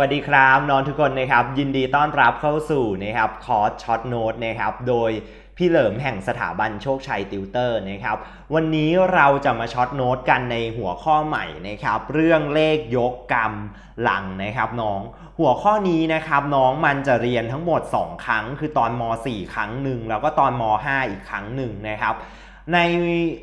วัสดีครับน้องทุกคนนะครับ ยินดีต้อนรับเข้าสู่นะครับคอร์สช็อตโน้ตนะครับโดยพี่เหลิมแห่งสถาบันโชคชัยติวเตอร์นะครับ วันนี้เราจะมาช็อตโน้ตกันในหัวข้อใหม่นะครับ เรื่องเลขยกกรรมหลังนะครับน้อง หัวข้อนี้นะครับน้องมันจะเรียนทั้งหมด 2 ครั้ง คือตอนม .4 ครั้งหนึ่งแล้วก็ตอนม .5 อีกครั้งหนึ่งนะครับ ใน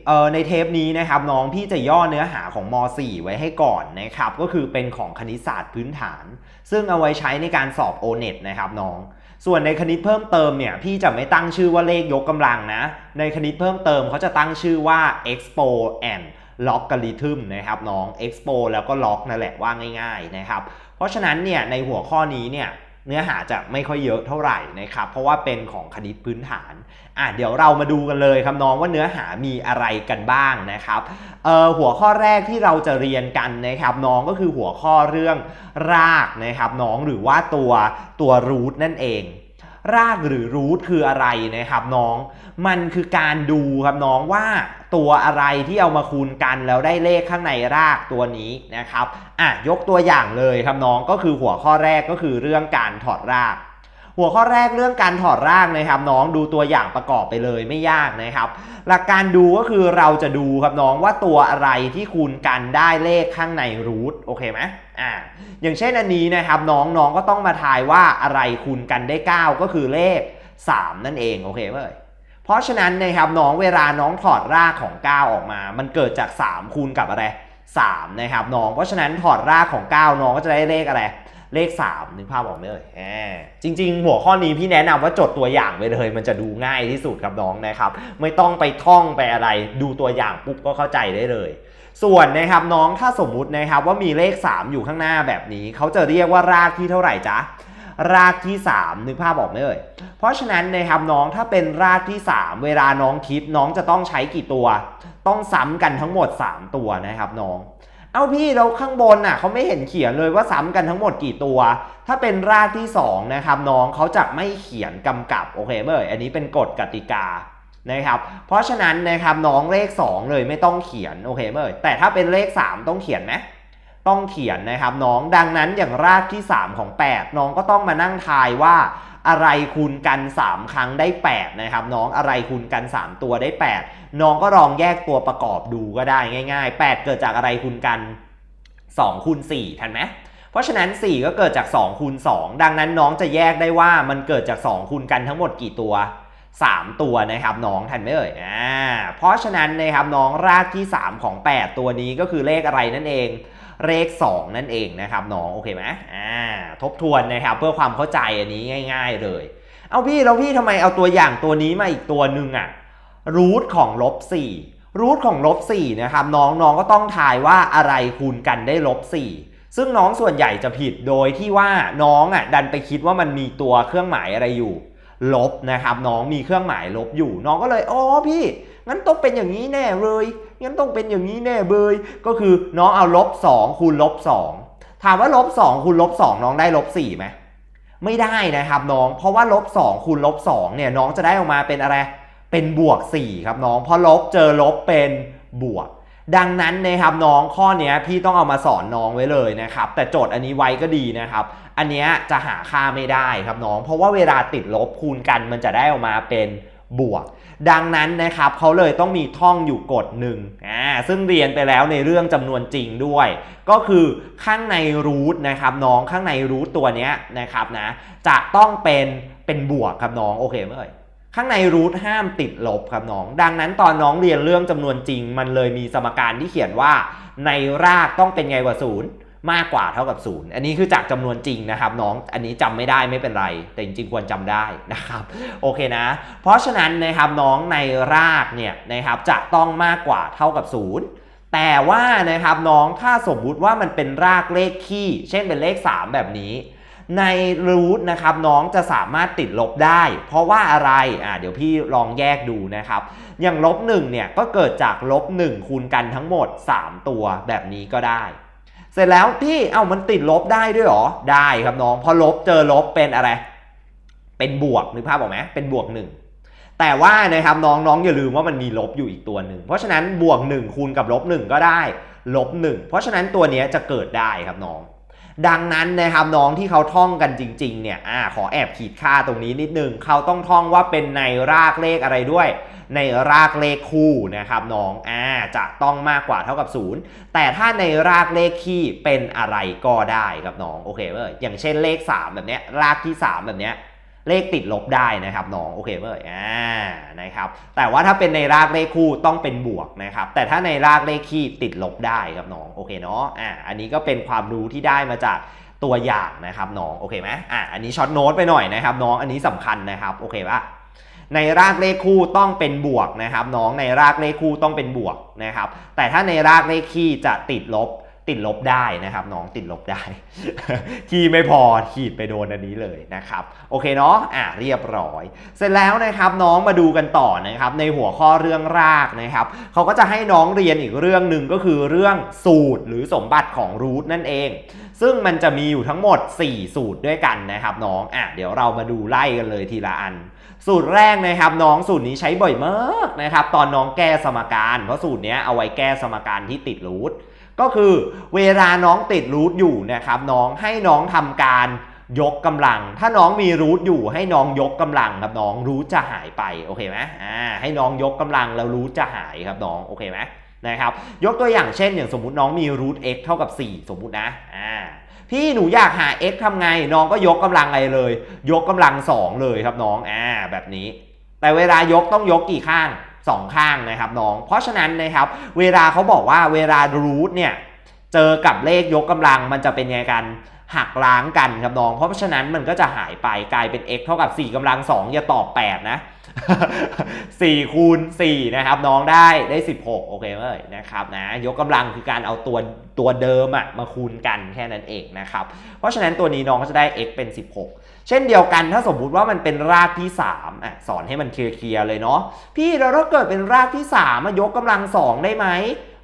เอ่อในเทปนี้นะครับน้องพี่จะย่อเนื้อหาของม .4 ไว้ให้ก่อนนะครับก็คือเป็นของคณิตศาสตร์พื้นฐาน ซึ่งเอาไว้ใช้ในการสอบ o n e t นะครับน้อง ส่วนในคณิตเพิ่มเติมเนี่ยพี่จะไม่ตั้งชื่อว่าเลขยกกำลังนะ ในคณิตเพิ่มเติมเขาจะตั้งชื่อว่า expo and logarithm นะครับน้อง expo แล้วก็ log นั่นแหละว่าง่ายๆนะครับเพราะฉะนั้นเนี่ยในหัวข้อนี้เนี่ย เนื้อหาจะไม่ค่อยเยอะเท่าไหร่นะครับเพราะว่าเป็นของคณิตพื้นฐานอะเดี๋ยวเรามาดูกันเลยครับน้องว่าเนื้อหามีอะไรกันบ้างนะครับเอ่อหัวข้อแรกที่เราจะเรียนกันนะครับน้องก็คือหัวข้อเรื่องรากนะครับน้องหรือว่าตัวตัวรูทนั่นเอง รากหรือรูทคืออะไรนะครับน้อง มันคือการดูครับน้องว่าตัวอะไรที่เอามาคูณกันแล้วได้เลขข้างในรากตัวนี้นะครับอะยกตัวอย่างเลยครับน้องก็คือหัวข้อแรกก็คือเรื่องการถอดราก หัวข้อแรกเรื่องการถอดรากนะครับน้องดูตัวอย่างประกอบไปเลยไม่ยากนะครับ หลักการดูก็คือเราจะดูครับน้องว่าตัวอะไรที่คูณกันได้เลขข้างในรูทโอเคไหมอ่าอย่างเช่นอันนี้นะครับน้องน้องก็ต้องมาทายว่าอะไรคูณกันได้ 9 ก็คือเลข 3 นั่นเองโอเคไหมเอ่ยเพราะฉะนั้นนะครับน้องเวลาน้องถอดรากของ 9 ออกมา มันเกิดจาก 3 คูณกับอะไร3นะครับน้องเพราะฉะนั้นถอดรากของ 9 น้องก็จะได้เลขอะไร เลข 3 นึกภาพออกไหมเอ่ยจริง ๆ หัวข้อนี้พี่แนะนำว่าจดตัวอย่างไปเลย มันจะดูง่ายที่สุดครับน้องนะครับ ไม่ต้องไปท่องไปอะไร ดูตัวอย่างปุ๊บก็เข้าใจได้เลย ส่วนนะครับน้องถ้าสมมุตินะครับว่ามีเลข 3 อยู่ข้างหน้าแบบนี้ เขาจะเรียกว่ารากที่เท่าไหร่จ๊ะรากที่ 3 นึกภาพออกไหมเอ่ย เพราะฉะนั้นนะครับน้องถ้าเป็นรากที่ 3 เวลาน้องคิดน้องจะต้องใช้กี่ตัว ต้องซ้ำกันทั้งหมด 3 ตัวนะครับน้อง เอาพี่เราข้างบนน่ะเขาไม่เห็นเขียนเลยว่าซ้ำกันทั้งหมดกี่ตัว ถ้าเป็นรากที่2นะครับน้องเขาจะไม่เขียนกำกับโอเคเบอร์อันนี้เป็นกฎกติกานะครับเพราะฉะนั้นนะครับน้องเลข 2 เลยไม่ต้องเขียนโอเคเบอร์แต่ถ้าเป็นเลข 3 ต้องเขียนไหม ต้องเขียนนะครับน้องดังนั้นอย่างรากที่ 3 ของ 8 น้องก็ต้องมานั่งทายว่าอะไรคูณกัน 3 ครั้งได้ 8 นะครับ น้องอะไรคูณกัน 3 ตัวได้ 8 น้องก็ลองแยกตัวประกอบดูก็ได้ง่าย ๆ 8 เกิดจากอะไรคูณกัน2คูณ4ทันไหมเพราะฉะนั้น 4 ก็เกิดจาก2คูณ2ดังนั้นน้องจะแยกได้ว่ามันเกิดจาก 2 คูณกันทั้งหมดกี่ตัว 3 ตัวนะครับน้องทันไหมเอ่ยอ่าเพราะฉะนั้นนะครับน้องรากที่ 3 ของ 8 ตัวนี้ก็คือเลขอะไรนั่นเอง เลข 2 นั่นเองนะครับน้องโอเคไหมอ่าทบทวนนะครับเพื่อความเข้าใจอันนี้ง่าย ๆ เลย เอาพี่แล้วพี่ทำไมเอาตัวอย่างตัวนี้มาอีกตัวหนึ่งอะรูทของลบ4รูทของลบ4นะครับน้องน้องก็ต้องทายว่าอะไรคูณกันได้ลบ4ซึ่งน้องส่วนใหญ่จะผิดโดยที่ว่าน้องอะดันไปคิดว่ามันมีตัวเครื่องหมายอะไรอยู่ ลบนะครับ น้องมีเครื่องหมายลบอยู่ น้องก็เลยอ๋อพี่ งั้นต้องเป็นอย่างนี้แน่เลยงั้นต้องเป็นอย่างนี้แน่เบยก็คือน้องเอาลบ2คูณลบ2ถามว่าลบ2คูณลบ2น้องได้ลบ4ไหมไม่ได้นะครับน้องเพราะว่าลบ2คูณลบ2เนี่ยน้องจะได้ออกมาเป็นอะไรเป็นบวก 4 ครับน้องเพราะลบเจอลบเป็นบวก ดังนั้นนะครับน้องข้อนี้พี่ต้องเอามาสอนน้องไว้เลยนะครับ แต่โจทย์อันนี้ไว้ก็ดีนะครับ อันเนี้ยจะหาค่าไม่ได้ครับน้อง เพราะว่าเวลาติดลบคูณกันมันจะได้ออกมาเป็นบวก ดังนั้นนะครับเขาเลยต้องมีท่องอยู่กฎหนึ่งอ่าซึ่งเรียนไปแล้วในเรื่องจำนวนจริงด้วย ก็คือข้างในรูทนะครับน้องข้างในรูทตัวเนี้ยนะครับนะจะต้องเป็นเป็นบวกครับน้องโอเคไหมเอ่ยข้างในรูทห้ามติดลบครับน้อง ดังนั้นตอนน้องเรียนเรื่องจำนวนจริง มันเลยมีสมการที่เขียนว่าในรากต้องเป็นไงกว่าศูนย์ มากกว่าเท่ากับศูนย์อันนี้คือจากจำนวนจริงนะครับน้องอันนี้จำไม่ได้ไม่เป็นไร แต่จริงๆควรจำได้นะครับโอเคนะ เพราะฉะนั้นนะครับน้องในรากเนี่ยนะครับจะต้องมากกว่าเท่ากับศูนย์แต่ว่านะครับน้องถ้าสมมุติว่ามันเป็นรากเลขคี่ เช่นเป็นเลข 3 แบบนี้ ในรูทนะครับน้องจะสามารถติดลบได้ เพราะว่าอะไรอ่าเดี๋ยวพี่ลองแยกดูนะครับ อย่างลบ1เนี่ยก็เกิดจากลบ1คูณกันทั้งหมด 3 ตัวแบบนี้ก็ได้ เสร็จแล้วพี่เอ้ามันติดลบได้ด้วยหรอ ได้ครับน้อง พอลบเจอลบเป็นอะไร เป็นบวกนึกภาพออกไหมเป็นบวกหนึ่งแต่ว่านะครับน้องน้องอย่าลืมว่ามันมีลบอยู่อีกตัวหนึ่งเพราะฉะนั้นบวก1คูณกับลบ1ก็ได้ลบ1เพราะฉะนั้นตัวนี้จะเกิดได้ครับน้อง ดังนั้นนะครับน้องที่เขาท่องกันจริงๆเนี่ยอ่าขอแอบขีดค่าตรงนี้นิดนึงเขาต้องท่องว่าเป็นในรากเลขอะไรด้วย ในรากเลขคู่นะครับน้องอ่าจะต้องมากกว่าเท่ากับ 0 แต่ถ้าในรากเลขคี่เป็นอะไรก็ได้ครับน้องโอเคเว้ยอย่างเช่นเลข 3 แบบเนี้ยรากที่ 3 แบบเนี้ย เลขติดลบได้นะครับน้องโอเคเว้ยอ่านะครับแต่ว่าถ้าเป็นในรากเลขคู่ต้องเป็นบวกนะครับแต่ถ้าในรากเลขคี่ติดลบได้ครับน้องโอเคเนาะอ่าอันนี้ก็เป็นความรู้ที่ได้มาจากตัวอย่างนะครับน้องโอเคไหมอ่าอันนี้ช็อตโน้ตไปหน่อยนะครับน้องอันนี้สำคัญนะครับโอเคปะในรากเลขคู่ต้องเป็นบวกนะครับน้องในรากเลขคู่ต้องเป็นบวกนะครับแต่ถ้าในรากเลขคี่จะติดลบ ติดลบได้นะครับน้องติดลบได้ คีย์ไม่พอขีดไปโดนอันนี้เลยนะครับ โอเคเนาะอะเรียบร้อย เสร็จแล้วนะครับน้องมาดูกันต่อนะครับ ในหัวข้อเรื่องรากนะครับเขาก็จะให้น้องเรียนอีกเรื่องหนึ่งก็คือเรื่องสูตรหรือสมบัติของรูทนั่นเอง ซึ่งมันจะมีอยู่ทั้งหมด 4 สูตรด้วยกันนะครับน้องอะเดี๋ยวเรามาดูไล่กันเลยทีละอัน สูตรแรกนะครับ น้องสูตรนี้ใช้บ่อยมากนะครับ ตอนน้องแก้สมการ เพราะสูตรเนี้ยเอาไว้แก้สมการที่ติดรูท ก็คือเวลาน้องติดรูทอยู่นะครับน้องให้น้องทำการยกกำลัง ถ้าน้องมีรูทอยู่ให้น้องยกกำลังครับน้องรูทจะหายไปโอเคไหมอ่าให้น้องยกกำลังแล้วรูทจะหายครับน้องโอเคไหมนะครับยกตัวอย่างเช่นอย่างสมมุติน้องมีรูท x เท่ากับ 4 สมมุตินะอ่าพี่หนูอยากหา x ทำไง น้องก็ยกกำลังอะไรเลย ยกกำลัง 2 เลยครับน้องอ่าแบบนี้ แต่เวลายกต้องยกกี่ข้าง 2ข้างนะครับน้อง เพราะฉะนั้นนะครับเวลาเขาบอกว่าเวลารูทเนี่ยเจอกับเลขยกกำลังมันจะเป็นไงกันหักล้างกันครับน้อง เพราะฉะนั้นมันก็จะหายไปกลายเป็น x เท่ากับ 4กำลัง 2 อย่าตอบ 8 นะ 4 คูณ 4 นะครับน้องได้ได้ 16 โอเคไหมนะครับนะยกกำลังคือการเอาตัวตัวเดิมอะมาคูณกันแค่นั้นเองนะครับ เพราะฉะนั้นตัวนี้น้องก็จะได้ x เป็น 16 เช่นเดียวกันถ้าสมมุติว่ามันเป็นรากที่3อะสอนให้มันเคลียร์เลยเนาะพี่เราถ้าเกิดเป็นรากที่3มายกกำลัง 2 ได้ไหม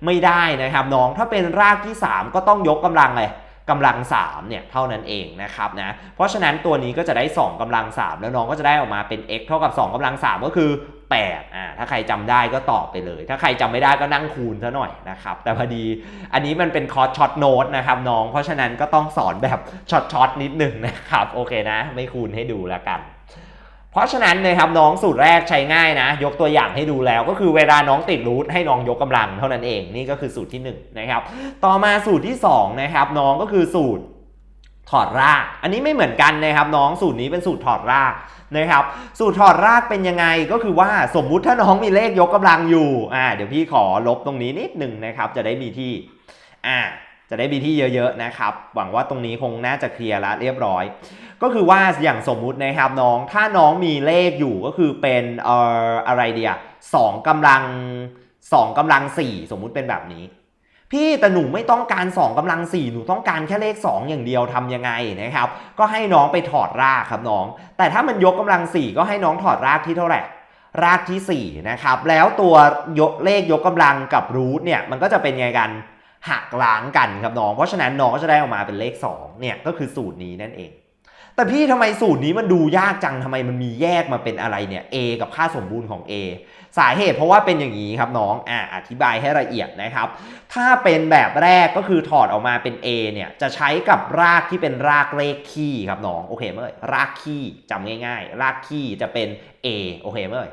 ไม่ได้นะครับน้องถ้าเป็นรากที่ 3 ก็ต้องยกกำลังเลยกำลัง3เนี่ยเท่านั้นเองนะครับนะเพราะฉะนั้นตัวนี้ก็จะได้ 2กำลัง 3 แล้วน้องก็จะได้ออกมาเป็น x เท่ากับ 2กำลัง 3 ก็คือ8อ่าถ้าใครจำได้ก็ตอบไปเลย ถ้าใครจำไม่ได้ก็นั่งคูณซะหน่อยนะครับ แต่พอดีอันนี้มันเป็นคอร์สช็อตโน้ตนะครับน้อง เพราะฉะนั้นก็ต้องสอนแบบช็อตๆนิดหนึ่งนะครับโอเคนะ ไม่คูณให้ดูแล้วกันเพราะฉะนั้นนะครับน้องสูตรแรกใช้ง่ายนะ ยกตัวอย่างให้ดูแล้วก็คือเวลาน้องติดรูทให้น้องยกกำลังเท่านั้นเองนี่ก็คือสูตรที่1นงนะครับต่อมาสูตรที่2นะครับน้องก็คือสูตร ถอดราก อันนี้ไม่เหมือนกันนะครับน้องสูตรนี้เป็นสูตรถอดรากนะครับ สูตรถอดรากเป็นยังไงก็คือว่าสมมุติถ้าน้องมีเลขยกกำลังอยู่อ่าเดี๋ยวพี่ขอลบตรงนี้นิดหนึ่งนะครับ จะได้มีที่อ่าจะได้มีที่เยอะๆนะครับ หวังว่าตรงนี้คงน่าจะเคลียร์แล้วเรียบร้อย ก็คือว่าอย่างสมมุตินะครับน้องถ้าน้องมีเลขอยู่ก็คือเป็นเอ่ออะไรเดียสองกำลังสองกำลังสี่สมมุติเป็นแบบนี้ พี่แต่หนูไม่ต้องการ 2กำลัง 4 หนูต้องการแค่เลข 2 อย่างเดียวทำยังไงนะครับ ก็ให้น้องไปถอดรากครับน้อง แต่ถ้ามันยกกำลัง 4 ก็ให้น้องถอดรากที่เท่าไหร่รากที่4นะครับแล้วตัวยกเลขยกกำลังกับรูทเนี่ยมันก็จะเป็นไงกันหักล้างกันครับน้อง เพราะฉะนั้นน้องก็จะได้ออกมาเป็นเลข2เนี่ยก็คือสูตรนี้นั่นเอง แต่พี่ทำไมสูตรนี้มันดูยากจังทำไมมันมีแยกมาเป็นอะไรเนี่ย a กับค่าสมบูรณ์ของ a สาเหตุเพราะว่าเป็นอย่างนี้ครับน้องอ่าอธิบายให้ละเอียดนะครับ ถ้าเป็นแบบแรกก็คือถอดออกมาเป็น a เนี่ยจะใช้กับรากที่เป็นรากเลขคี่ครับน้องโอเคเมื่อรากคี่จำง่าย ๆ รากคี่จะเป็น a โอเคเมื่อ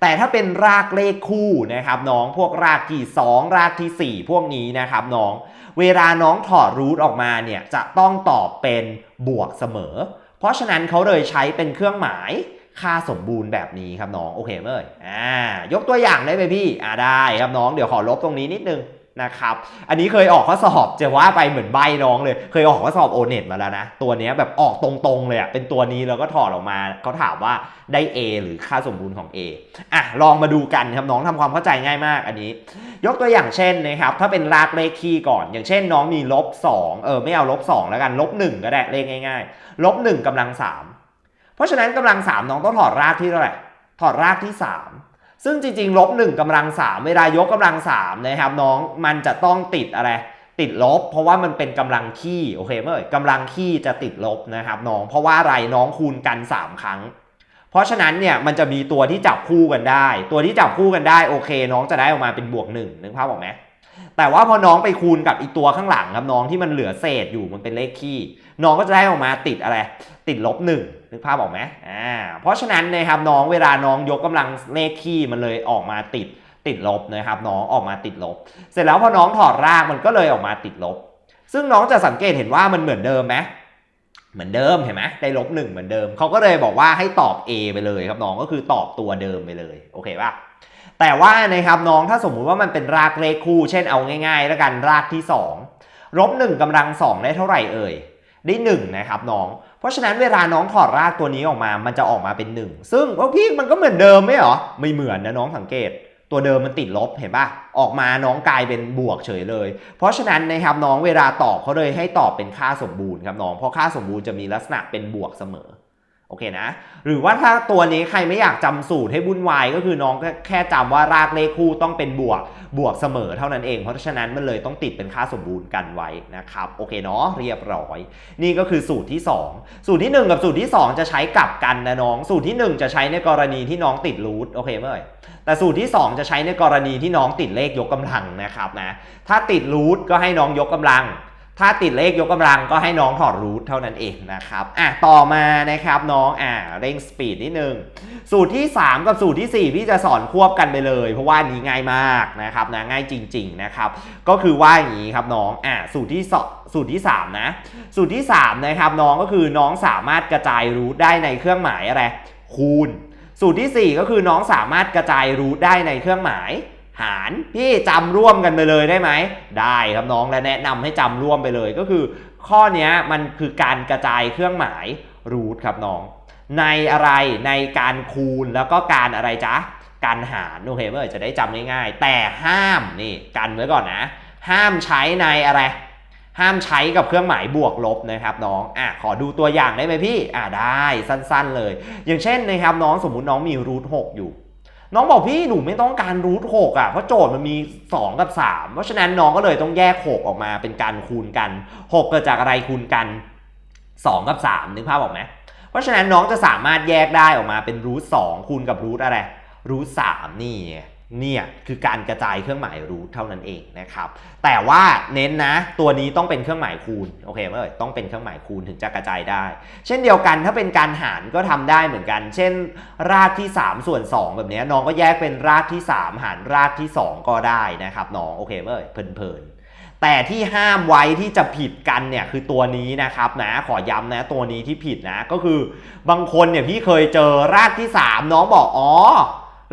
แต่ถ้าเป็นรากเลขคู่นะครับน้องพวกรากที่ 2 รากทีสี่ 4 พวกนี้นะครับน้อง เวลาน้องถอดรูทออกมาเนี่ยจะต้องตอบเป็นบวกเสมอ เพราะฉะนั้นเขาเลยใช้เป็นเครื่องหมายค่าสมบูรณ์แบบนี้ครับน้อง โอเคเมื่อยอ่ายกตัวอย่างได้ไหมพี่ อ่าได้ครับน้อง เดี๋ยวขอลบตรงนี้นิดนึง นะครับ อันนี้เคยออกข้อสอบจะว่าไปเหมือนใบน้องเลย เคยออกข้อสอบโอเน็ตมาแล้วนะ ตัวนี้แบบออกตรงๆเลยอะเป็นตัวนี้แล้วก็ถอดออกมาเขาถามว่าได้ A หรือค่าสมบูรณ์ของ A อะลองมาดูกันครับน้องทำความเข้าใจง่ายมากอันนี้ ยกตัวอย่างเช่นนะครับ ถ้าเป็นรากเลขคี่ก่อน อย่างเช่นน้องมีลบ2เออไม่เอาลบ2แล้วกันลบ1ก็ได้เลขง่ายๆลบ1กำลัง3เพราะฉะนั้นกำลัง3น้องต้องถอดรากที่เท่าไหร่ถอดรากที่3 ซึ่งจริงๆลบ1กำลัง3เวลายกกำลัง3นะครับน้องมันจะต้องติดอะไร ติดลบ เพราะว่ามันเป็นกำลังขี้โอเคเมื่อกำลังขี้จะติดลบนะครับน้องเพราะว่าอะไรน้องคูณกัน 3 ครั้ง เพราะฉะนั้นเนี่ยมันจะมีตัวที่จับคู่กันได้ ตัวที่จับคู่กันได้โอเค น้องจะได้ออกมาเป็นบวก1นึกภาพออกไหม แต่ว่าพอน้องไปคูณกับอีกตัวข้างหลังครับน้องที่มันเหลือเศษอยู่มันเป็นเลขคี่ น้องก็จะได้ออกมาติดอะไร ติดลบหนึ่งนึกภาพออกไหมอ่าเพราะฉะนั้นนะครับน้องเวลาน้องยกกำลังเลขคี่มันเลยออกมาติดติดลบนะครับน้องออกมาติดลบ เสร็จแล้วพอน้องถอดรากมันก็เลยออกมาติดลบ ซึ่งน้องจะสังเกตเห็นว่ามันเหมือนเดิมไหมเหมือนเดิมเห็นไหมได้ลบหนึ่งเหมือนเดิมเขาก็เลยบอกว่าให้ตอบ A ไปเลยครับน้องก็คือตอบตัวเดิมไปเลยโอเคป่ะ แต่ว่านะครับน้องถ้าสมมุติว่ามันเป็นรากเลขคู่ เช่นเอาง่ายๆ แล้วกันรากที่2ลบ1กำลัง 2 ได้เท่าไหร่เอ่ยได้1นะครับน้อง เพราะฉะนั้นเวลาน้องถอดรากตัวนี้ออกมา มันจะออกมาเป็น 1 ซึ่งพี่มันก็เหมือนเดิมไหมเหรอ ไม่เหมือนนะน้องสังเกต ตัวเดิมมันติดลบเห็นปะออกมาน้องกลายเป็นบวกเฉยเลย เพราะฉะนั้นนะครับน้องเวลาตอบเขาเลยให้ตอบเป็นค่าสมบูรณ์ครับน้อง เพราะค่าสมบูรณ์จะมีลักษณะเป็นบวกเสมอ โอเคนะ หรือว่าถ้าตัวนี้ใครไม่อยากจำสูตรให้วุ่นวายก็คือน้องก็แค่จำว่ารากเลขคู่ต้องเป็นบวกบวกเสมอเท่านั้นเอง เพราะฉะนั้นมันเลยต้องติดเป็นค่าสมบูรณ์กันไว้นะครับ โอเคเนาะเรียบร้อย นี่ก็คือสูตรที่ 2 สูตรที่ 1 กับสูตรที่ 2 จะใช้กลับกันนะน้อง สูตรที่ 1 จะใช้ในกรณีที่น้องติดรูทโอเคไหมเอ่ยแต่สูตรที่ 2 จะใช้ในกรณีที่น้องติดเลขยกกำลังนะครับนะถ้าติดรูทก็ให้น้องยกกำลัง ถ้าติดเลขยกกำลังก็ให้น้องถอดรูทเท่านั้นเองนะครับอะต่อมานะครับน้องอะเร่งสปีดนิดนึง สูตรที่ 3 กับสูตรที่ 4 พี่จะสอนควบกันไปเลย เพราะว่านี้ง่ายมากนะครับนะง่ายจริง ๆนะครับ ก็คือว่าอย่างนี้ครับน้องอะสูตรที่สสูตรที่ 3 นะ สูตรที่ 3 นะครับน้องก็คือน้องสามารถกระจายรูทได้ในเครื่องหมายอะไรคูณ สูตรที่ 4 ก็คือน้องสามารถกระจายรูทได้ในเครื่องหมาย หารพี่จำร่วมกันไปเลยได้ไหม ได้ครับน้องและแนะนำให้จำร่วมไปเลยก็คือ ข้อนี้มันคือการกระจายเครื่องหมายรูทครับน้อง ในอะไรในการคูณแล้วก็การอะไรจ๊ะการหารโอเคเมื่อจะได้จำง่ายๆ แต่ห้ามนี่กันไว้ก่อนนะ ห้ามใช้ในอะไร ห้ามใช้กับเครื่องหมายบวกลบนะครับน้องอะขอดูตัวอย่างได้ไหมพี่อะได้สั้นๆเลย อย่างเช่นนะครับน้องสมมุติน้องมีรูทหกอยู่ น้องบอกพี่หนูไม่ต้องการรูทหกอะเพราะโจทย์มันมี 2 กับ 3 เพราะฉะนั้นน้องก็เลยต้องแยก 6 ออกมาเป็นการคูณกัน 6 เกิดจากอะไรคูณกัน 2 กับ 3 นึกภาพออกไหมเพราะฉะนั้นน้องจะสามารถแยกได้ออกมาเป็นรูทสคูณกับรูทอะไรรูทสามนี่ เนี่ยคือการกระจายเครื่องหมายรูทเท่านั้นเองนะครับ แต่ว่าเน้นนะ ตัวนี้ต้องเป็นเครื่องหมายคูณโอเคไหมเอ่ยต้องเป็นเครื่องหมายคูณถึงจะกระจายได้ เช่นเดียวกันถ้าเป็นการหารก็ทำได้เหมือนกัน เช่น รากที่ 3 ส่วน 2 แบบนี้น้องก็แยกเป็นรากที่ 3 หารรากที่ 2 ก็ได้นะครับน้องโอเคไหมเอ่ยเพลินๆแต่ที่ห้ามไว้ที่จะผิดกันเนี่ยคือตัวนี้นะครับนะขอย้ำนะตัวนี้ที่ผิดนะก็คือบางคนเนี่ยพี่เคยเจอรากที่ 3 น้องบอกอ๋อ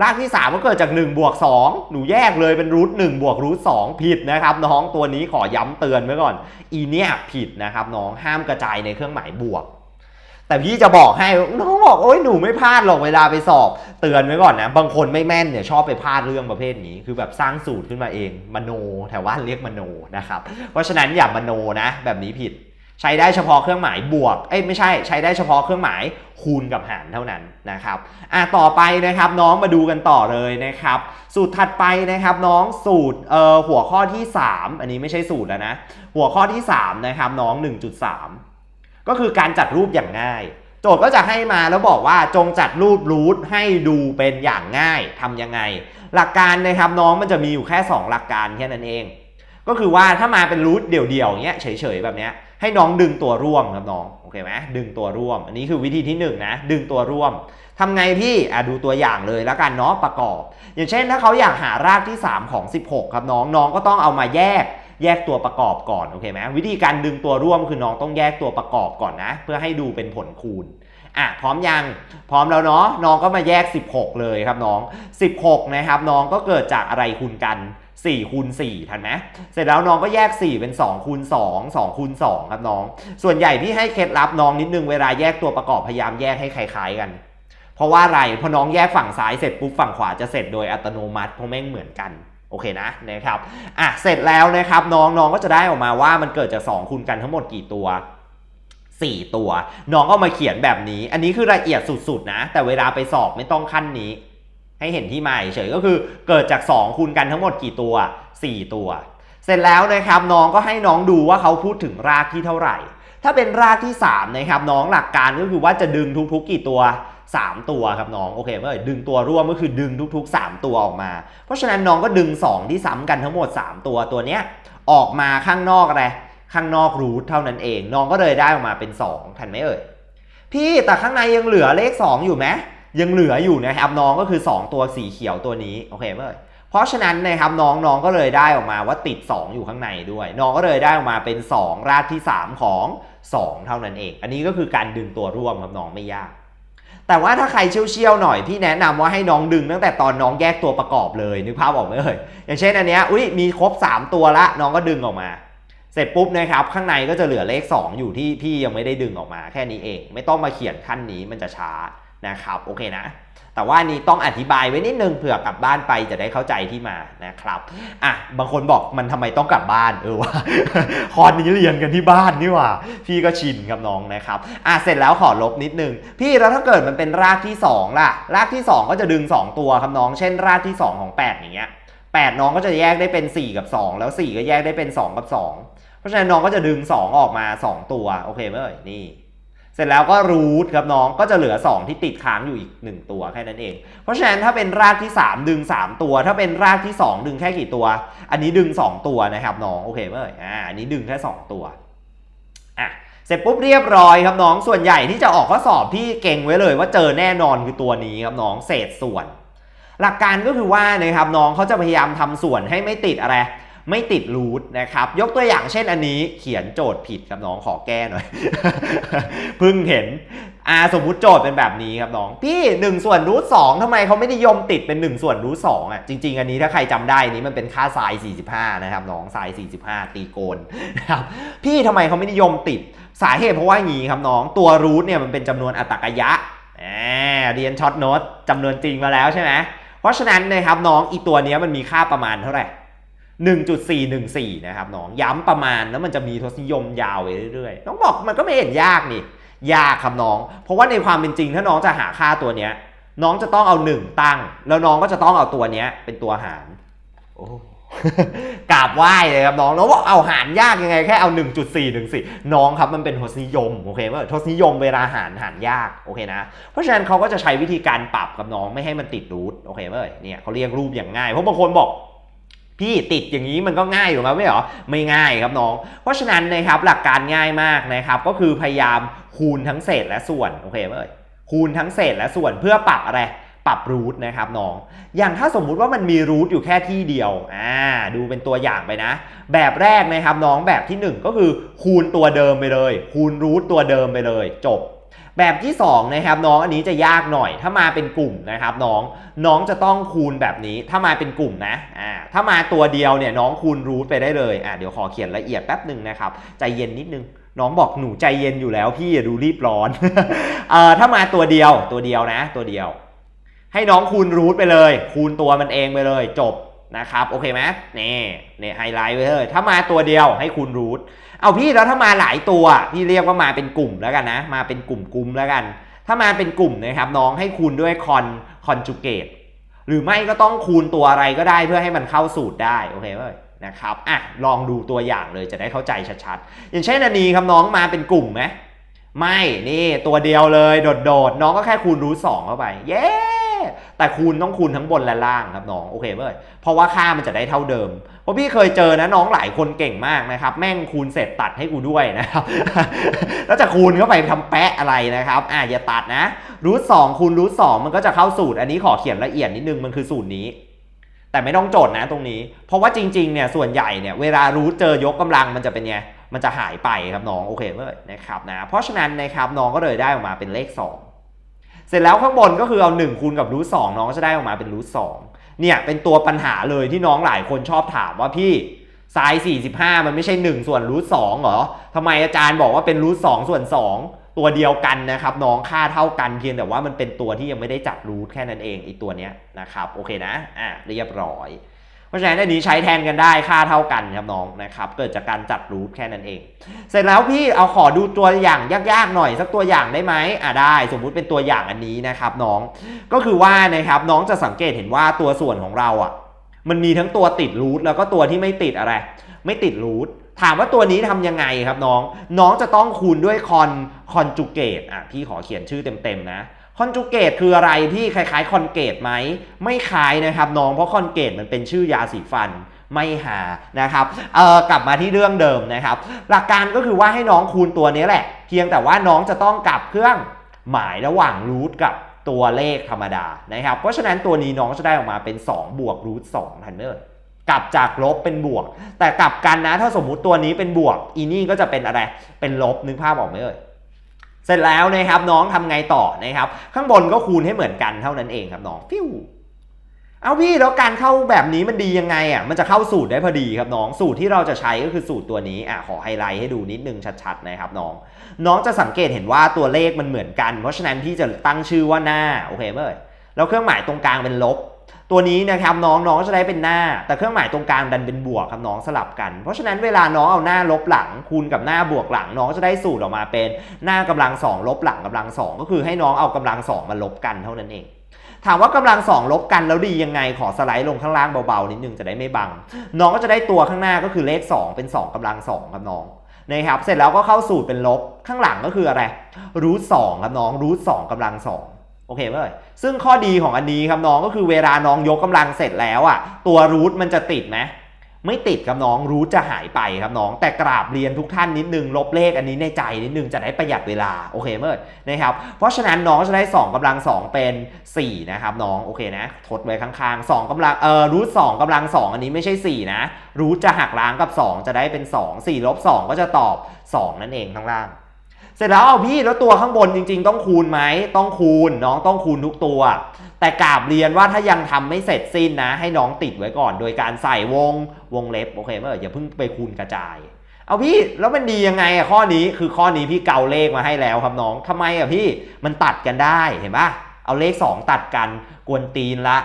รากที่ 3 ก็เกิดจาก1บวก2หนูแยกเลยเป็นรูท1บวกรูท2ผิดนะครับน้องตัวนี้ขอย้ำเตือนไว้ก่อน อีเนี่ยผิดนะครับน้องห้ามกระจายในเครื่องหมายบวก แต่พี่จะบอกให้น้องบอกโอ้ยหนูไม่พลาดหรอกเวลาไปสอบ เตือนไว้ก่อนนะ บางคนไม่แม่นเนี่ยชอบไปพลาดเรื่องประเภทนี้ คือแบบสร้างสูตรขึ้นมาเองมโนแถวว่านเรียกมโนนะครับเพราะฉะนั้นอย่ามโนนะ แบบนี้ผิด ใช้ได้เฉพาะเครื่องหมายบวก เอ้ยไม่ใช่ใช้ได้เฉพาะเครื่องหมายคูณกับหารเท่านั้นนะครับ อะต่อไปนะครับน้องมาดูกันต่อเลยนะครับ สูตรถัดไปนะครับน้องสูตรเอ่อหัวข้อที่ 3 อันนี้ไม่ใช่สูตรแล้วนะ หัวข้อที่3นะครับน้อง 1.3 ก็คือการจัดรูปอย่างง่าย โจทย์ก็จะให้มาแล้วบอกว่าจงจัดรูปรูทให้ดูเป็นอย่างง่ายทำยังไง หลักการนะครับน้องมันจะมีอยู่แค่ 2 หลักการแค่นั้นเอง ก็คือว่าถ้ามาเป็นรูทเดี่ยวๆเงี้ยเฉยๆแบบเนี้ย ให้น้องดึงตัวร่วมครับน้องโอเคไหมดึงตัวร่วม อันนี้คือวิธีที่1นงนะดึงตัวร่วมทำไงพี่อะดูตัวอย่างเลยแล้วกันเนาะประกอบ อย่างเช่นถ้าเขาอยากหารากที่ 3 ของ 16 ครับน้องน้องก็ต้องเอามาแยกแยกตัวประกอบก่อนโอเคไหมวิธีการดึงตัวร่วมคือน้องต้องแยกตัวประกอบก่อนนะ เพื่อให้ดูเป็นผลคูณอะพร้อมยังพร้อมแล้วเนาะน้องก็มาแยก 16 เลยครับน้อง 16 นะครับ น้องก็เกิดจากอะไรคูณกัน 4คูณ4ทันไหมเสร็จแล้วน้องก็แยก 4 เป็น2คูณ2 2คูณ2ครับน้อง ส่วนใหญ่พี่ให้เคล็ดลับน้องนิดนึงเวลาแยกตัวประกอบพยายามแยกให้คล้ายๆกัน เพราะว่าอะไรพอน้องแยกฝั่งซ้ายเสร็จปุ๊บฝั่งขวาจะเสร็จโดยอัตโนมัติเพราะแม่งเหมือนกันโอเคนะนะครับอะเสร็จแล้วนะครับน้องน้องก็จะได้ออกมาว่ามันเกิดจาก2คูณกันทั้งหมดกี่ตัว4 ตัว น้องก็มาเขียนแบบนี้ อันนี้คือละเอียดสุดๆนะ แต่เวลาไปสอบไม่ต้องขั้นนี้ ให้เห็นที่มาเฉยก็คือเกิดจาก 2 คูณกันทั้งหมดกี่ตัว 4 ตัว เสร็จแล้วนะครับน้องก็ให้น้องดูว่าเขาพูดถึงรากที่เท่าไหร่ ถ้าเป็นรากที่3นะครับน้องหลักการก็คือว่าจะดึงทุกๆ กี่ตัว 3 ตัวครับน้องโอเคเมื่อดึงตัวร่วมก็คือดึงทุก ๆ 3 ตัวออกมา เพราะฉะนั้นน้องก็ดึง 2 ที่ซ้ำกันทั้งหมด 3 ตัวตัวเนี้ยออกมาข้างนอกอะไรข้างนอกรูทเท่านั้นเอง น้องก็เลยได้ออกมาเป็น 2 ทันไหมเอ่ยพี่แต่ข้างในยังเหลือเลข 2 อยู่ไหม ยังเหลืออยู่นะครับน้องก็คือ 2 ตัวสีเขียวตัวนี้โอเคเมื่อเพราะฉะนั้นนะครับน้องน้องก็เลยได้ออกมาว่าติด 2 อยู่ข้างในด้วย น้องก็เลยได้ออกมาเป็น 2 รากที่ 3 ของ 2 เท่านั้นเอง อันนี้ก็คือการดึงตัวร่วมครับน้องไม่ยาก แต่ว่าถ้าใครเชี่ยวๆหน่อยพี่แนะนำว่าให้น้องดึงตั้งแต่ตอนน้องแยกตัวประกอบเลยนึกภาพออกไหมเอ่ยอย่างเช่นอันเนี้ยอุ้ยมีครบ 3 ตัวละน้องก็ดึงออกมาเสร็จปุ๊บนะครับข้างในก็จะเหลือเลข 2 อยู่ที่พี่ยังไม่ได้ดึงออกมาแค่นี้เอง ไม่ต้องมาเขียนขั้นนี้มันจะช้า นะครับโอเคนะ แต่ว่านี้ต้องอธิบายไว้นิดนึงเผื่อกลับบ้านไปจะได้เข้าใจที่มานะครับอะบางคนบอกมันทำไมต้องกลับบ้านเออว่าคอนนี้เรียนกันที่บ้านนี่หว่า พี่ก็ชินกับน้องนะครับอะเสร็จแล้วขอลบนิดนึง พี่แล้วถ้าเกิดมันเป็นรากที่ 2 ล่ะ รากที่ 2 ก็จะดึง 2 ตัวครับน้อง เช่น รากที่ 2 ของ 8 อย่างเงี้ย8น้องก็จะแยกได้เป็น 4 กับ 2 แล้ว 4 ก็แยกได้เป็น 2 กับ 2 เพราะฉะนั้นน้องก็จะดึง 2 ออกมา 2 ตัวโอเคไหมเอ่ยนี่ เสร็จแล้วก็รูทครับน้องก็จะเหลือ 2 ที่ติดค้างอยู่อีก 1 ตัวแค่นั้นเอง เพราะฉะนั้นถ้าเป็นรากที่ 3 ดึง 3 ตัว ถ้าเป็นรากที่ 2 ดึงแค่กี่ตัว อันนี้ดึง 2 ตัวนะครับน้องโอเคไหมอ่ยอ่าอันนี้ดึงแค่ 2 ตัวอะเสร็จปุ๊บเรียบร้อยครับน้องส่วนใหญ่ที่จะออกข้อสอบพี่เก่งไว้เลย ว่าเจอแน่นอนคือตัวนี้ครับน้องเศษส่วน หลักการก็คือว่านะครับน้องเขาจะพยายามทำส่วนให้ไม่ติดอะไร ไม่ติดรูทนะครับ ยกตัวอย่างเช่นอันนี้เขียนโจทย์ผิดครับน้องขอแก้หน่อยเพิ่งเห็นอ่าสมมุติโจทย์เป็นแบบนี้ครับน้อง พี่ 1 ส่วนรูทสองทำไมเขาไม่นิยมติดเป็น 1 ส่วนรูทสองอะจริง ๆ อันนี้ถ้าใครจำได้นี้มันเป็นค่าไซน์45 นะครับน้องไซน์45 ตีโกนนะครับพี่ทำไมเขาไม่นิยมติดสาเหตุเพราะว่างี้ครับน้องตัวรูทเนี่ยมันเป็นจำนวนอัตตกยะเรียนช็อตโน้ตจำนวนจริงมาแล้วใช่ไหมเพราะฉะนั้นนะครับน้องอีตัวนี้มันมีค่าประมาณเท่าไหร่ 1.414 นะครับน้องย้ำประมาณแล้วมันจะมีทศนิยมยาวไปเรื่อยๆน้องบอกมันก็ไม่เห็นยากนี่ยากครับน้อง เพราะว่าในความเป็นจริงถ้าน้องจะหาค่าตัวเนี้ย น้องจะต้องเอา 1 ตั้ง แล้วน้องก็จะต้องเอาตัวเนี้ยเป็นตัวหารโอ้กราบไหว้เลยครับน้องน้องบอกเอาหารยากยังไงแค่เอา 1.414 น้องครับมันเป็นทศนิยมโอเคไหมทศนิยมเวลาหารหารยากโอเคนะเพราะฉะนั้นเขาก็จะใช้วิธีการปรับกับน้องไม่ให้มันติดรูทโอเคไหมเนี่ยเขาเรียกรูปอย่างง่ายเพราะบางคนบอก พี่ติดอย่างนี้มันก็ง่ายอยู่แล้วไม่หรอไม่ง่ายครับน้อง เพราะฉะนั้นนะครับหลักการง่ายมากนะครับ ก็คือพยายามคูณทั้งเศษและส่วนโอเคไหมเอ่ยคูณทั้งเศษและส่วนเพื่อปรับอะไรปรับรูทนะครับน้อง อย่างถ้าสมมุติว่ามันมีรูทอยู่แค่ที่เดียว อ่า ดูเป็นตัวอย่างไปนะ แบบแรกนะครับน้องแบบที่หนึ่งก็คือคูณตัวเดิมไปเลย คูณรูทตัวเดิมไปเลย จบ แบบที่2นะครับน้องอันนี้จะยากหน่อย ถ้ามาเป็นกลุ่มนะครับน้องน้องจะต้องคูณแบบนี้ ถ้ามาเป็นกลุ่มนะอ่าถ้ามาตัวเดียวเนี่ยน้องคูณรูทไปได้เลยอ่าเดี๋ยวขอเขียนละเอียดแป๊บหนึ่งนะครับใจเย็นนิดนึงน้องบอกหนูใจเย็นอยู่แล้วพี่อย่าดูรีบร้อนเอ่อถ้ามาตัวเดียวตัวเดียวนะ ตัวเดียว ให้น้องคูณรูทไปเลย คูณตัวมันเองไปเลย จบ นะครับโอเคไหมนี่เนี่ยไฮไลท์ไว้เลยถ้ามาตัวเดียวให้คูณรูทเอาพี่แล้วถ้ามาหลายตัวพี่เรียกว่ามาเป็นกลุ่มแล้วกันนะ มาเป็นกลุ่มกลุ่มแล้วกัน ถ้ามาเป็นกลุ่มนะครับน้องให้คูณด้วยคอนคอนจูเกตหรือไม่ก็ต้องคูณตัวอะไรก็ได้เพื่อให้มันเข้าสูตรได้โอเคไหมนะครับอะลองดูตัวอย่างเลยจะได้เข้าใจชัดๆ อย่างเช่นอันนี้ครับน้องมาเป็นกลุ่มไหมไม่นี่ตัวเดียวเลยโดดๆน้องก็แค่คูณรูทสองเข้าไป เย้ แต่คูณต้องคูณทั้งบนและล่างครับน้องโอเคไหมเพราะว่าค่ามันจะได้เท่าเดิมเพราะพี่เคยเจอนะน้องหลายคนเก่งมากนะครับ แม่งคูณเสร็จตัดให้กูด้วยนะครับแล้วจะคูณเข้าไปทำแปะอะไรนะครับอะอย่าตัดนะรูทสองคูณรูทสองมันก็จะเข้าสูตร อันนี้ขอเขียนละเอียดนิดนึงมันคือสูตรนี้แต่ไม่ต้องโจทย์นะตรงนี้ เพราะว่าจริงๆเนี่ยส่วนใหญ่เนี่ยเวลารูทเจอยกกำลังมันจะเป็นไง มันจะหายไปครับน้องโอเคไหมนะครับนะ เพราะฉะนั้นนะครับน้องก็เลยได้ออกมาเป็นเลข 2 สร็จแล้วข้างบนก็คือเอา1คูณกับรูทสน้องก็จะได้ออกมาเป็นรูทสเนี่ยเป็นตัวปัญหาเลยที่น้องหลายคนชอบถามว่าพี่ไซส์45 มันไม่ใช่ 1 ส่วนรูทสเหรอทำไมอาจารย์บอกว่าเป็นรูทสส่วน 2 ตัวเดียวกันนะครับน้องค่าเท่ากันเพียงแต่ว่ามันเป็นตัวที่ยังไม่ได้จับรูทแค่นั้นเองอีตัวเนี้ยนะครับโอเคนะอะเรียบร้อย ราะฉะนั้นอันนี้ใช้แทนกันได้ค่าเท่ากันครับน้องนะครับ เกิดจากการจัดรูทแค่นั้นเอง เสร็จแล้วพี่เอาขอดูตัวอย่างยากๆหน่อยสักตัวอย่างได้ไหมอะได้สมมุติเป็นตัวอย่างอันนี้นะครับน้องก็คือว่านะครับน้องจะสังเกตเห็นว่าตัวส่วนของเราอะมันมีทั้งตัวติดรูทแล้วก็ตัวที่ไม่ติดอะไร ไม่ติดรูทถามว่าตัวนี้ทำยังไงครับน้อง น้องจะต้องคูณด้วยคอนคอนจูเกตอะพี่ขอเขียนชื่อเต็มๆนะ คอนจูเกตคืออะไรพี่คล้ายๆคอนเกตไหมไม่คล้ายนะครับน้องเพราะคอนเกตมันเป็นชื่อยาสีฟันไม่หานะครับเอ่อกลับมาที่เรื่องเดิมนะครับ หลักการก็คือว่าให้น้องคูณตัวนี้แหละ เพียงแต่ว่าน้องจะต้องกลับเครื่องหมายระหว่างรูทกับตัวเลขธรรมดานะครับ เพราะฉะนั้นตัวนี้น้องจะได้ออกมาเป็น 2 บวกรูท2ทันเนอร์กลับจากลบเป็นบวก แต่กลับกันนะถ้าสมมุติตัวนี้เป็นบวกอีนี่ก็จะเป็นอะไรเป็นลบนึกภาพออกไหมเอ่ย เสร็จแล้วนะครับน้องทำไงต่อนะครับ ข้างบนก็คูณให้เหมือนกันเท่านั้นเองครับน้องฟิวเอาพี่แล้วการเข้าแบบนี้มันดียังไงอะมันจะเข้าสูตรได้พอดีครับน้องสูตรที่เราจะใช้ก็คือสูตรตัวนี้อะขอไฮไลท์ให้ดูนิดนึงชัดๆนะครับน้อง น้องจะสังเกตเห็นว่าตัวเลขมันเหมือนกัน เพราะฉะนั้นพี่จะตั้งชื่อว่าหน้าโอเคไหมเอ่ยแล้วเครื่องหมายตรงกลางเป็นลบ ตัวนี้นะครับน้องน้องจะได้เป็นหน้า แต่เครื่องหมายตรงกลางดันเป็นบวกครับน้องสลับกัน เพราะฉะนั้นเวลาน้องเอาหน้าลบหลังคูณกับหน้าบวกหลัง น้องจะได้สูตรออกมาเป็นหน้ากำลังสองลบหลังกำลังสองก็คือให้น้องเอากำลังสองมาลบกันเท่านั้นเองถามว่ากำลังสองลบกันแล้วดียังไงขอสไลด์ลงข้างล่างเบาๆนิดนึงจะได้ไม่บัง น้องก็จะได้ตัวข้างหน้าก็คือเลข 2 เป็น 2กำลัง2ครับน้องนะครับเสร็จแล้วก็เข้าสูตรเป็นลบข้างหลังก็คืออะไรรูทสองครับน้องรูทสองกำลังสอง โอเคไหมเอ่ยซึ่งข้อดีของอันนี้ครับน้องก็คือเวลาน้องยกกำลังเสร็จแล้วอะตัวรูทมันจะติดไหมไม่ติดครับน้องรูทจะหายไปครับน้อง แต่กราบเรียนทุกท่านนิดนึงลบเลขอันนี้ในใจนิดนึงจะได้ประหยัดเวลาโอเคไหมเอ่ยนะครับเพราะฉะนั้นน้องจะได้ 2กำลัง 2 เป็น 4 นะครับน้องโอเคนะทดไว้ข้างๆ 2กำลังเอ่อรูท2กำลัง 2 อันนี้ไม่ใช่ 4 นะรูทจะหักล้างกับ 2 จะได้เป็น 2 4ลบ2ก็จะตอบ 2 นั่นเองข้างล่าง เสร็จแล้วเอาพี่แล้วตัวข้างบนจริง ๆ ต้องคูณไหมต้องคูณน้องต้องคูณทุกตัว แต่กาบเรียนว่าถ้ายังทำไม่เสร็จสิ้นนะ ให้น้องติดไว้ก่อน โดยการใส่วงวงเล็บโอเคไหมเอ่ยอย่าเพิ่งไปคูณกระจาย เอาพี่แล้วมันดียังไงอะข้อนี้คือข้อนี้พี่เกาเลขมาให้แล้วครับน้องทำไมอะพี่มันตัดกันได้เห็นปะ เอาเลข 2 ตัดกันกวนตีนละ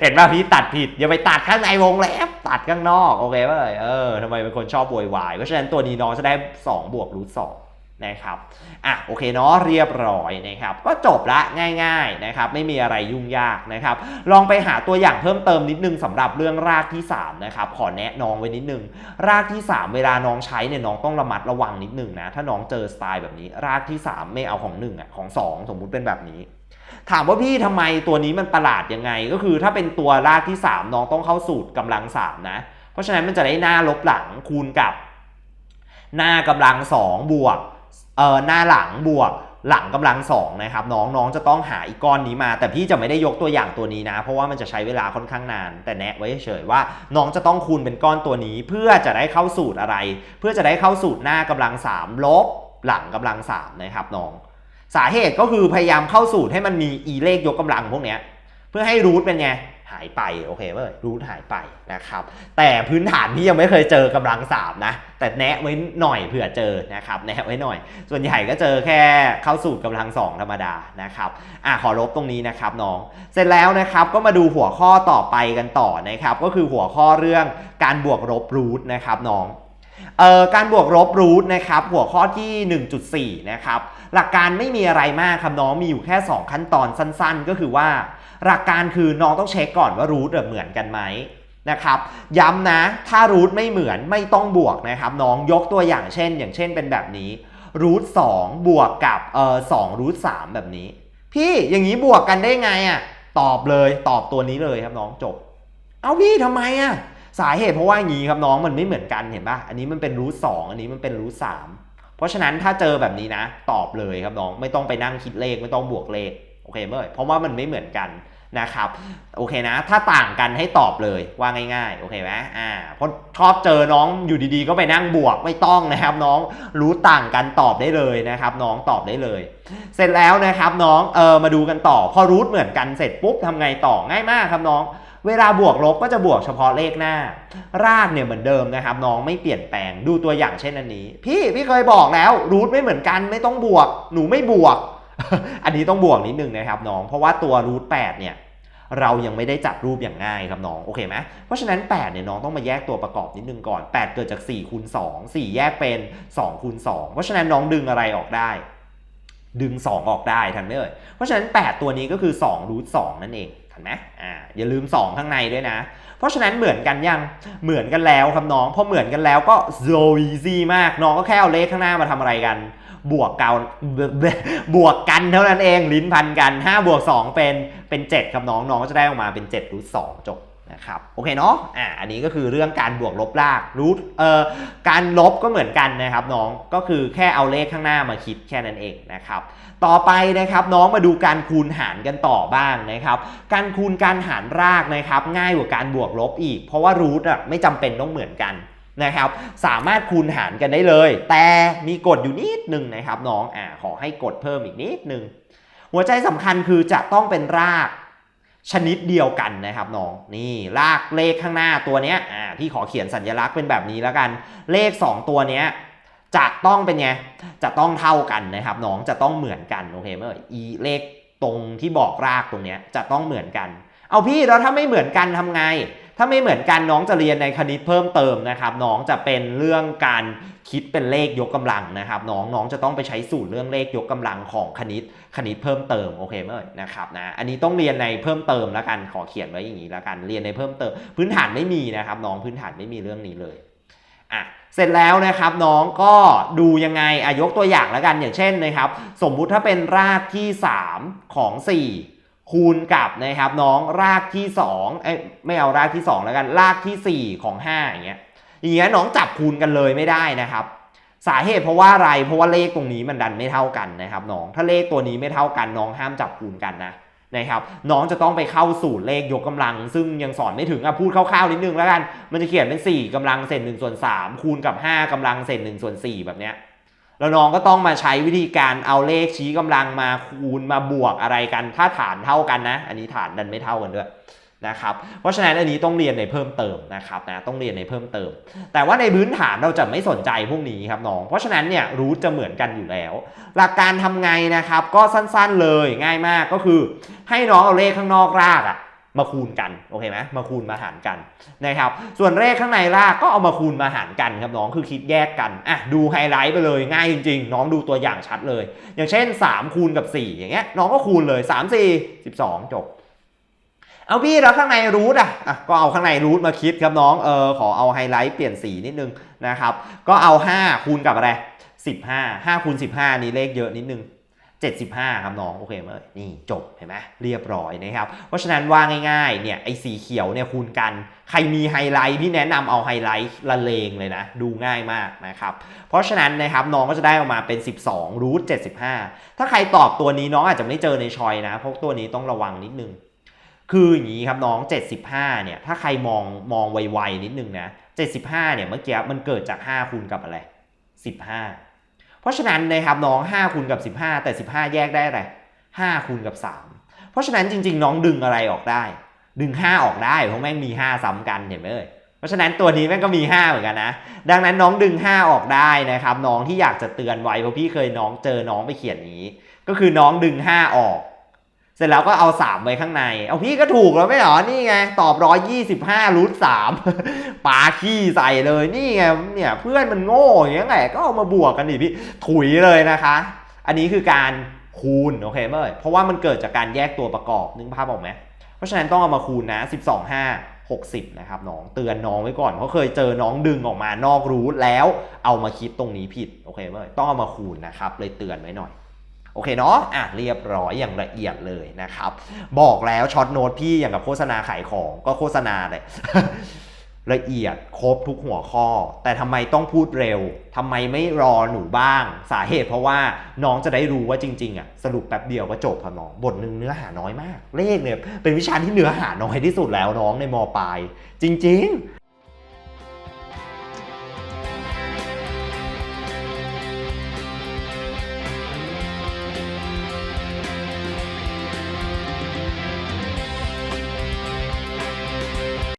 เห็นป่ะพี่ตัดผิด อย่าไปตัดข้างในวงแล็บตัดข้างนอก โอเคป่ะเอ่ยเออทำไมเป็นคนชอบโวยวาย เพราะฉะนั้นตัวนี้น้องจะได้ 2 บวกรูทสอง นะครับอะโอเคเนาะเรียบร้อยนะครับก็จบละง่ายๆนะครับไม่มีอะไรยุ่งยากนะครับลองไปหาตัวอย่างเพิ่มเติมนิดนึงสำหรับเรื่องรากที่3นะครับขอแนะน้องไว้นิดนึง รากที่ 3 เวลาน้องใช้เนี่ยน้องต้องระมัดระวังนิดนึงนะถ้าน้องเจอสไตล์แบบนี้ รากที่ 3 ไม่เอาของ1อะของ 2 สมมุติเป็นแบบนี้ถามว่าพี่ทำไมตัวนี้มันประหลาดยังไง ก็คือถ้าเป็นตัวรากที่ 3 น้องต้องเข้าสูตรกำลัง 3 นะ เพราะฉะนั้นมันจะได้หน้าลบหลังคูณกับ หน้ากำลัง 2 บวก เอ่อหน้าหลังบวกหลังกำลังสองนะครับน้องน้องจะต้องหาอีกก้อนนี้มา แต่พี่จะไม่ได้ยกตัวอย่างตัวนี้นะ เพราะว่ามันจะใช้เวลาค่อนข้างนาน แต่แนะไว้เฉยว่าน้องจะต้องคูณเป็นก้อนตัวนี้ เพื่อจะได้เข้าสูตรอะไร เพื่อจะได้เข้าสูตรหน้ากำลัง3ลบหลังกำลัง3นะครับน้อง สาเหตุก็คือพยายามเข้าสูตรให้มันมีอีเลขยกกำลังพวกเนี้ยเพื่อให้รูทเป็นไง หายไปโอเคเว้ยรูทหายไปนะครับแต่พื้นฐานพี่ยังไม่เคยเจอกำลังสามนะแต่แนะไว้หน่อยเผื่อเจอนะครับแนะไว้หน่อย ส่วนใหญ่ก็เจอแค่เข้าสูตรกำลังสองธรรมดานะครับอะขอลบตรงนี้นะครับน้อง เสร็จแล้วนะครับก็มาดูหัวข้อต่อไปกันต่อนะครับก็คือหัวข้อเรื่องการบวกลบรูทนะครับน้องเอ่อการบวกลบรูทนะครับหัวข้อที่ 1.4 นะครับหลักการไม่มีอะไรมากครับน้องมีอยู่แค่ 2 ขั้นตอนสั้น ๆ ก็คือว่า หลักการคือน้องต้องเช็คก่อนว่ารูทเหมือนกันไหมนะครับย้ำนะถ้ารูทไม่เหมือนไม่ต้องบวกนะครับน้องยกตัวอย่างเช่น อย่างเช่นเป็นแบบนี้รูทสองบวกกับเออสองรูทสามแบบนี้ พี่อย่างนี้บวกกันได้ไงอะตอบเลยตอบตัวนี้เลยครับน้องจบ เอาพี่ทำไมอะสาเหตุเพราะว่าอย่างนี้ครับน้องมันไม่เหมือนกันเห็นปะอันนี้มันเป็นรูทสองอันนี้มันเป็นรูทสามเพราะฉะนั้นถ้าเจอแบบนี้นะ ตอบเลยครับน้องไม่ต้องไปนั่งคิดเลขไม่ต้องบวกเลขโอเคเมื่อเพราะว่ามันไม่เหมือนกัน นะครับโอเคนะ ถ้าต่างกันให้ตอบเลยว่าง่ายๆโอเคไหมอ่าเพราะชอบเจอน้องอยู่ดีๆ ก็ไปนั่งบวกไม่ต้องนะครับน้องรู้ต่างกันตอบได้เลยนะครับ น้องตอบได้เลย เสร็จแล้วนะครับน้องเออมาดูกันต่อ พอรูทเหมือนกันเสร็จปุ๊บทำไงต่อง่ายมากครับน้องเวลาบวกลบก็จะบวกเฉพาะเลขหน้า รากเนี่ยเหมือนเดิมนะครับ น้องไม่เปลี่ยนแปลงดูตัวอย่างเช่นอันนี้ พี่พี่เคยบอกแล้วรูทไม่เหมือนกันไม่ต้องบวก หนูไม่บวก อันนี้ต้องบวกนิดนึงนะครับน้อง เพราะว่าตัวรูท8เนี่ย เรายังไม่ได้จัดรูปอย่างง่ายครับน้องโอเคไหมเพราะฉะนั้น8เนี่ยน้องต้องมาแยกตัวประกอบนิดนึงก่อน 8 เกิดจาก4คูณ2 4 แยกเป็น2คูณ2เพราะฉะนั้นน้องดึงอะไรออกได้ ดึง 2 ออกได้ทันไหมเอ่ยเพราะฉะนั้น 8 ตัวนี้ก็คือ2รูท2นั่นเองทันไหมอ่าอย่าลืม 2 ข้างในด้วยนะ เพราะฉะนั้นเหมือนกันยังเหมือนกันแล้วครับน้องพอเหมือนกันแล้วก็ so easy มากน้องก็แค่เอาเลขข้างหน้ามาทำอะไรกัน บวกเกาบวกกันเท่านั้นเองลิ้นพันกัน5บวก2เป็นเป็น 7 ครับน้องน้องก็จะได้ออกมาเป็น7รูท2จบนะครับโอเคเนาะอ่าอันนี้ก็คือเรื่องการบวกลบรากรูทเอ่อการลบก็เหมือนกันนะครับน้องก็คือแค่เอาเลขข้างหน้ามาคิดแค่นั้นเองนะครับต่อไปนะครับน้องมาดูการคูณหารกันต่อบ้างนะครับการคูณการหารรากนะครับง่ายกว่าการบวกลบอีก เพราะว่ารูทอะไม่จำเป็นต้องเหมือนกัน นะครับสามารถคูณหารกันได้เลย แต่มีกฎอยู่นิดหนึ่งนะครับน้องอ่าขอให้กดเพิ่มอีกนิดหนึ่งหัวใจสำคัญคือจะต้องเป็นรากชนิดเดียวกันนะครับน้องนี่รากเลขข้างหน้าตัวเนี้ยอ่าพี่ขอเขียนสัญลักษณ์เป็นแบบนี้แล้วกัน เลข 2 ตัวเนี้ยจะต้องเป็นไงจะต้องเท่ากันนะครับน้องจะต้องเหมือนกันโอเคไหมเอ่ยอีเลขตรงที่บอกรากตรงเนี้ยจะต้องเหมือนกัน เอาพี่แล้วถ้าไม่เหมือนกันทำไง ถ้าไม่เหมือนกันน้องจะเรียนในคณิตเพิ่มเติมนะครับน้องจะเป็นเรื่องการคิดเป็นเลขยกกำลังนะครับน้องน้องจะต้องไปใช้สูตรเรื่องเลขยกกำลังของคณิตคณิตเพิ่มเติมโอเคไหมนะครับนะอันนี้ต้องเรียนในเพิ่มเติมแล้วกันขอเขียนไว้อย่างนี้แล้วกันเรียนในเพิ่มเติม พื้นฐานไม่มีนะครับน้องพื้นฐานไม่มีเรื่องนี้เลยอะเสร็จแล้วนะครับน้องก็ดูยังไงอายกตัวอย่างแล้วกันอย่างเช่นนะครับ สมมุติถ้าเป็นรากที่ 3 ของ 4 คูณกับนะครับน้องรากที่2เอ้ยไม่เอารากที่ 2 แล้วกันรากที่ 4 ของ5อย่างเงี้ยอย่างเงี้ยน้องจับคูณกันเลยไม่ได้นะครับ สาเหตุเพราะว่าอะไรเพราะว่าเลขตรงนี้มันดันไม่เท่ากันนะครับน้องถ้าเลขตัวนี้ไม่เท่ากันน้องห้ามจับคูณกันนะนะครับน้องจะต้องไปเข้าสูตรเลขยกกำลัง ซึ่งยังสอนไม่ถึงอะพูดคร่าวๆนิดนึงแล้วกัน มันจะเขียนเป็น 4กำลังเศษ1ส่วน3คูณกับ 5กำลังเศษ1ส่วน4แบบเนี้ย แล้วน้องก็ต้องมาใช้วิธีการเอาเลขชี้กำลังมาคูณมาบวกอะไรกัน ถ้าฐานเท่ากันนะ อันนี้ฐานดันไม่เท่ากันด้วยนะครับเพราะฉะนั้นอันนี้ต้องเรียนในเพิ่มเติมนะครับนะต้องเรียนในเพิ่มเติม แต่ว่าในพื้นฐานเราจะไม่สนใจพวกนี้ครับน้อง เพราะฉะนั้นเนี่ยรูทจะเหมือนกันอยู่แล้ว หลักการทำไงนะครับก็สั้นๆเลยง่ายมากก็คือ ให้น้องเอาเลขข้างนอกรากอะ มาคูณกันโอเคไหมมาคูณมาหารกันนะครับ ส่วนเลขข้างในรากก็เอามาคูณมาหารกันครับน้องคือคิดแยกกันอะดูไฮไลท์ไปเลยง่ายจริง ๆ น้องดูตัวอย่างชัดเลย อย่างเช่น 3 คูณกับ 4 อย่างเงี้ยน้องก็คูณเลย 3 4 12 จบ เอาพี่แล้วข้างในรูทอะอะก็เอาข้างในรูทมาคิดครับน้องเออขอเอาไฮไลท์เปลี่ยนสีนิดนึงนะครับก็เอา 5 คูณกับอะไร 15 5คูณ15 นี่เลขเยอะนิดนึง 75 ครับน้องโอเคไหมเอ่ยนี่จบเห็นไหมเรียบร้อยนะครับ เพราะฉะนั้นว่าง่ายๆเนี่ยไอ้สีเขียวเนี่ยคูณกัน ใครมีไฮไลท์พี่แนะนำเอาไฮไลท์ละเลงเลยนะ ดูง่ายมากนะครับ เพราะฉะนั้นนะครับน้องก็จะได้ออกมาเป็น 12รูท75 ถ้าใครตอบตัวนี้น้องอาจจะไม่เจอในชอยนะเพราะตัวนี้ต้องระวังนิดนึง คืออย่างนี้ครับน้อง 75เนี่ยถ้าใครมองมองไวๆนิดนึงนะ75เนี่ยเมื่อกี้มันเกิดจาก 5 คูณกับอะไร 15 เพราะฉะนั้นนะครับน้อง 5คูณกับ 15 แต่ 15 แยกได้อะไร5คูณกับ 3 เพราะฉะนั้นจริง ๆ น้องดึงอะไรออกได้ ดึง 5 ออกได้เพราะแม่งมี 5 ซ้ำกันเห็นไหมเอ่ยเพราะฉะนั้นตัวนี้แม่งก็มี 5 เหมือนกันนะ ดังนั้นน้องดึง 5 ออกได้นะครับ น้องที่อยากจะเตือนไว้เพราะพี่เคยน้องเจอน้องไปเขียนนี้ ก็คือน้องดึง 5 ออก เสร็จแล้วก็เอา 3 ไว้ข้างใน เอาพี่ก็ถูกแล้วไม่หรอ นี่ไง ตอบ 125รูท3ปาขี้ใส่เลย นี่ไง เนี่ยเพื่อนมันโง่อย่างเงี้ยไงก็เอามาบวกกันดิพี่ ถุยเลยนะคะ อันนี้คือการคูณโอเคไหมเอ่ยเพราะว่ามันเกิดจากการแยกตัวประกอบนึกภาพออกไหม เพราะฉะนั้นต้องเอามาคูณนะ 12 5 60 นะครับน้องเตือนน้องไว้ก่อน เพราะเคยเจอน้องดึงออกมานอกรูทแล้วเอามาคิดตรงนี้ผิดโอเคไหมต้องเอามาคูณนะครับเลยเตือนไว้หน่อย โอเคเนาะอะเรียบร้อยอย่างละเอียดเลยนะครับ บอกแล้วช็อตโน้ตพี่อย่างกับโฆษณาขายของก็โฆษณาเลยละเอียดครบทุกหัวข้อ แต่ทำไมต้องพูดเร็วทำไมไม่รอหนูบ้าง สาเหตุเพราะว่าน้องจะได้รู้ว่าจริงๆอะสรุปแป๊บเดียวก็จบครับน้องบทหนึ่งเนื้อหาน้อยมาก เลขเนี่ยเป็นวิชาที่เนื้อหาน้อยที่สุดแล้วน้องในมปลาย จริง ๆ